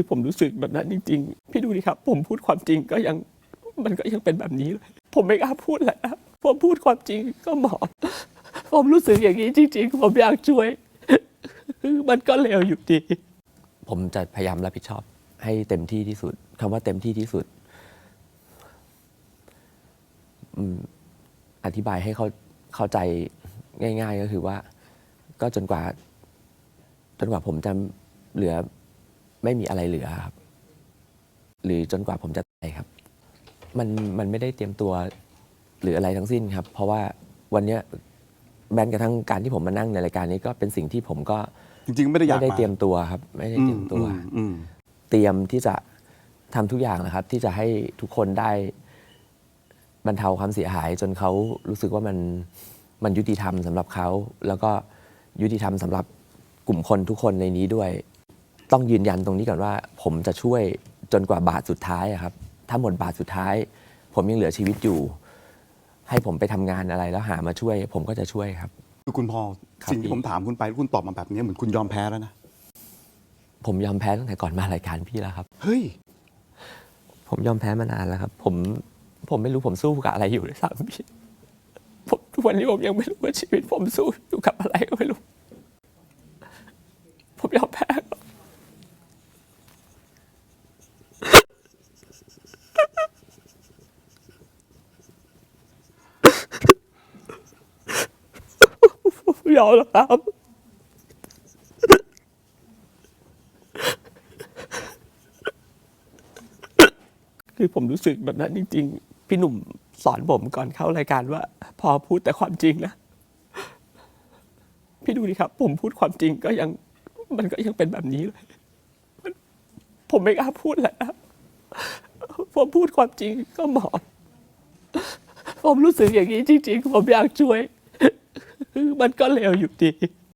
คือผมรู้สึกแบบนั้นจริง ๆ พี่ดูดิครับ ผมพูดความจริงก็ยังมันก็ยังเป็นแบบนี้เลย ผมไม่กล้าพูดแหละผมพูดความจริงก็หมอบผมรู้สึกอย่างนี้จริง ๆ ผมอยากช่วย มันก็เลวอยู่ดี ผมจะพยายามรับผิดชอบ ให้เต็มที่ที่สุดคำว่าเต็มที่ที่สุดอธิบายให้เขาเข้าใจง่าย ๆ ก็คือว่า ก็จนกว่า จนกว่าผมจะเหลือ ไม่มีอะไรเหลือครับ หรือจนกว่าผมจะตายครับ มันมันไม่ได้เตรียมตัวหรืออะไรทั้งสิ้นครับ เพราะว่าวันเนี้ยแม้กระทั่งการที่ผมมานั่งในรายการนี้ก็เป็นสิ่งที่ผมก็จริงๆ ไม่ได้อยากไม่ได้มาเตรียมตัวครับ ไม่ได้เตรียมตัว อืมอืมเตรียมที่จะทำทุกอย่างนะครับ ที่จะให้ทุกคนได้บรรเทาความเสียหาย จนเขารู้สึกว่ามันมันยุติธรรมสำหรับเขา แล้วก็ยุติธรรมสำหรับกลุ่มคนทุกคนในนี้ด้วย ต้องยืนยันตรงนี้ก่อนว่า ผมจะช่วยจนกว่าบาทสุดท้ายอะครับ ถ้าหมดบาทสุดท้าย ผมยังเหลือชีวิตอยู่ ให้ผมไปทำงานอะไรแล้วหามาช่วย ผมก็จะช่วยครับ คือคุณพอครับสิ่งที่พี่ผมถามคุณไปแล้วคุณตอบมาแบบนี้เหมือนคุณยอมแพ้แล้วนะ ผมยอมแพ้ตั้งแต่ก่อนมารายการพี่แล้วครับ เฮ้ย ผมยอมแพ้มานานแล้วครับ ผมผมไม่รู้ผมสู้กับอะไรอยู่ด้วยซ้ำพี่ผมทุกวันนี้ผมยังไม่รู้ว่าชีวิตผมสู้อยู่กับอะไรก็ไม่รู้ ผมยอมแพ้ครับ ผม ยอมแล้วครับ คือผมรู้สึกแบบนั้นจริง ๆ พี่หนุ่มสอนผมก่อนเข้ารายการว่า พอพูดแต่ความจริงนะ พี่ดูดิครับ ผมพูดความจริงก็ยังมันก็ยังเป็นแบบนี้เลย ผมไม่กล้าพูดแหละผมพูดความจริงก็หมอบผมรู้สึกอย่างนี้จริง ๆ ผมอยากช่วย มันก็เลวอยู่ดี